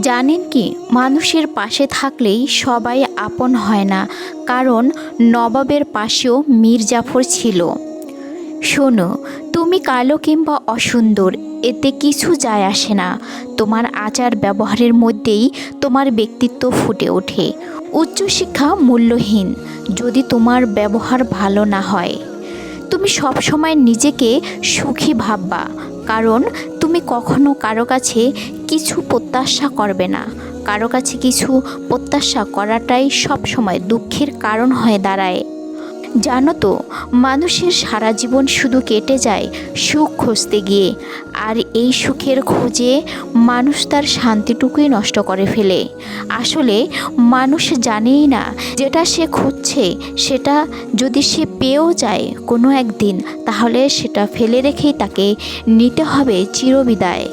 জানেন কি, মানুষের পাশে থাকলেই সবাই আপন হয় না, কারণ নবাবের পাশেও মীর জাফর ছিল। শোনো, তুমি কালো কিংবা অসুন্দর, এতে কিছু যায় আসে না। তোমার আচার ব্যবহারের মধ্যেই তোমার ব্যক্তিত্ব ফুটে ওঠে। উচ্চশিক্ষা মূল্যহীন, যদি তোমার ব্যবহার ভালো না হয়। তুমি সবসময় নিজেকে সুখী ভাববা, কারণ তুমি কখনো কারও কাছে কিছু প্রত্যাশা করবে না। কারও কাছে কিছু প্রত্যাশা করাটাই সবসময় দুঃখের কারণ হয়ে দাঁড়ায়। জানো তো, মানুষের সারা জীবন শুধু কেটে যায়, সুখ খুঁজতে গিয়ে। আর এই সুখের খোঁজে মানুষ তার শান্তিটুকুই নষ্ট করে ফেলে। আসলে মানুষ জানেই না, যেটা সে খুঁজছে, সেটা যদি সে পেয়েও যায় কোনো একদিন, তাহলে সেটা ফেলে রেখেই তাকে নিতে হবে চিরবিদায়।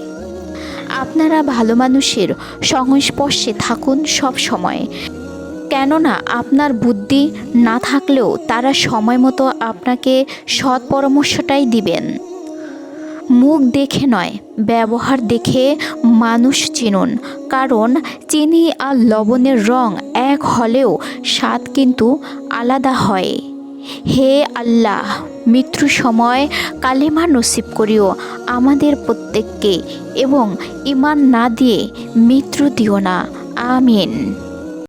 আপনারা ভালো মানুষের সংস্পর্শে থাকুন সব সময় কেননা আপনার বুদ্ধি না থাকলেও তারা সময় মতো আপনাকে সৎ পরামর্শটাই দিবেন। মুখ দেখে নয়, ব্যবহার দেখে মানুষ চিনুন, কারণ চিনি আর লবণের রং এক হলেও স্বাদ কিন্তু আলাদা হয়। হে আল্লাহ মৃত্যু সময় কালেমা নসিব করিও আমাদের প্রত্যেককে এবং ইমান না দিয়ে মৃত্যু দিও না। আমিন।